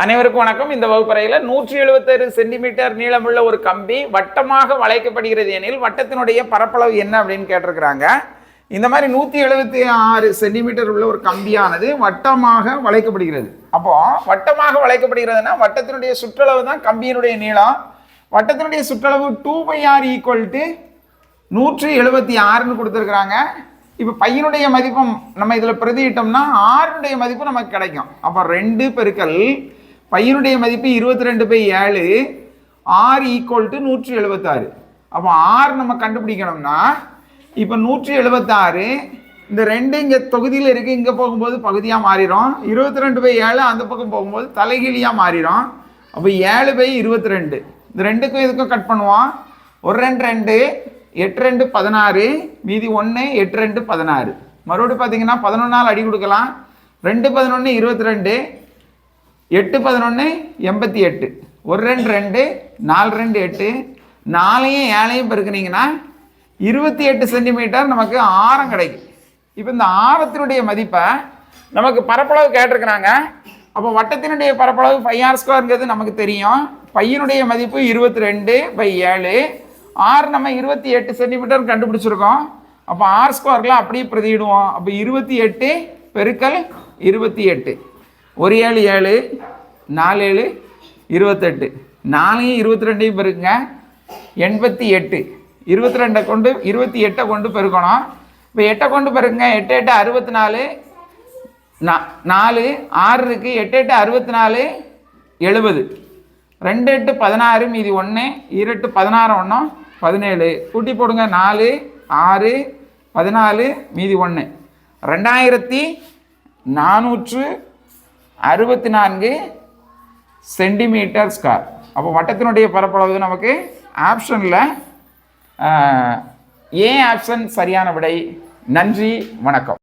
அனைவருக்கும் வணக்கம். இந்த வகுப்பறையில் நூற்றி எழுபத்தாறு சென்டிமீட்டர் நீளமுள்ள ஒரு கம்பி வட்டமாக வளைக்கப்படுகிறது எனில் வட்டத்தினுடைய பரப்பளவு என்ன அப்படின்னு கேட்டிருக்கிறாங்க. இந்த மாதிரி நூற்றி எழுபத்தி ஆறு சென்டிமீட்டர் உள்ள ஒரு கம்பியானது வட்டமாக வளைக்கப்படுகிறது. அப்போ வட்டமாக வளைக்கப்படுகிறதுனா வட்டத்தினுடைய சுற்றளவு தான் கம்பியினுடைய நீளம். வட்டத்தினுடைய சுற்றளவு two pi r equal to நூற்றி எழுபத்தி ஆறுன்னு கொடுத்துருக்குறாங்க. இப்போ பையனுடைய மதிப்பும் நம்ம இதில் பிரதியிட்டோம்னா ஆறுனுடைய மதிப்பு நமக்கு கிடைக்கும். அப்போ ரெண்டு பெருக்கல் பையனுடைய மதிப்பு இருபத்தி ரெண்டு பை ஏழு. ஆறு ஈக்குவல் டு நூற்றி எழுபத்தாறு. அப்போ ஆறு நம்ம கண்டுபிடிக்கணும்னா இப்போ நூற்றி எழுபத்தாறு இந்த ரெண்டு இங்கே தொகுதியில் இருக்குது இங்கே போகும்போது பகுதியாக மாறிடும். இருபத்தி ரெண்டு பை ஏழு அந்த பக்கம் போகும்போது தலைகீழியாக மாறிடும். அப்போ ஏழு பை இருபத்தி ரெண்டு இந்த ரெண்டுக்கும் இதுக்கும் கட் பண்ணுவோம்? ஒரு ரெண்டு ரெண்டு எட்டு ரெண்டு பதினாறு மீதி ஒன்று எட்டு ரெண்டு பதினாறு. மறுபடியும் பார்த்தீங்கன்னா பதினொன்றால் அடி கொடுக்கலாம். ரெண்டு பதினொன்று இருபத்தி ரெண்டு எட்டு பதினொன்று எண்பத்தி எட்டு. ஒரு ரெண்டு ரெண்டு நாலு ரெண்டு எட்டு. நாலையும் ஏழையும் பெருக்குனீங்கன்னா இருபத்தி எட்டு சென்டிமீட்டர் நமக்கு ஆரம் கிடைக்கும். இப்போ இந்த ஆரத்தினுடைய மதிப்பை நமக்கு பரப்பளவு கேட்டிருக்கிறாங்க. அப்போ வட்டத்தினுடைய பரப்பளவு ஃபைவ் ஆர் ஸ்கொயருங்கிறது நமக்கு தெரியும். பையனுடைய மதிப்பு இருபத்தி ரெண்டு பை ஏழு. ஆறு நம்ம இருபத்தி எட்டு சென்டிமீட்டர் கண்டுபிடிச்சிருக்கோம். அப்போ ஆர் ஸ்கொயரில் அப்படியே பிரதியிடுவோம். அப்போ இருபத்தி எட்டு பெருக்கல் இருபத்தி எட்டு. ஒரு ஏழு ஏழு. நாலு ஏழு இருபத்தெட்டு. நாலையும் இருபத்தி ரெண்டையும் பெருக்குங்க. எண்பத்தி எட்டு. இருபத்தி ரெண்டை கொண்டு இருபத்தி எட்டை கொண்டு பெருக்கணும். இப்போ எட்டை கொண்டு பெருக்குங்க. எட்டு எட்டு அறுபத்தி நாலு நா- நாலு ஆறு இருக்குது எட்டு எட்டு அறுபத்தி நாலு எழுபது. ரெண்டு எட்டு பதினாறு மீதி ஒன்று இரட்டு பதினாறு ஒன்றும் பதினேழு. கூட்டி போடுங்க. நாலு ஆறு பதினாலு மீதி ஒன்று ரெண்டாயிரத்தி நானூற்று அறுபத்தி நான்கு சென்டிமீட்டர் ஸ்கொயர் அப்போ வட்டத்தினுடைய பரப்பளவு நமக்கு ஆப்ஷனில் ஏ ஆப்ஷன் சரியான விடை? நன்றி வணக்கம்.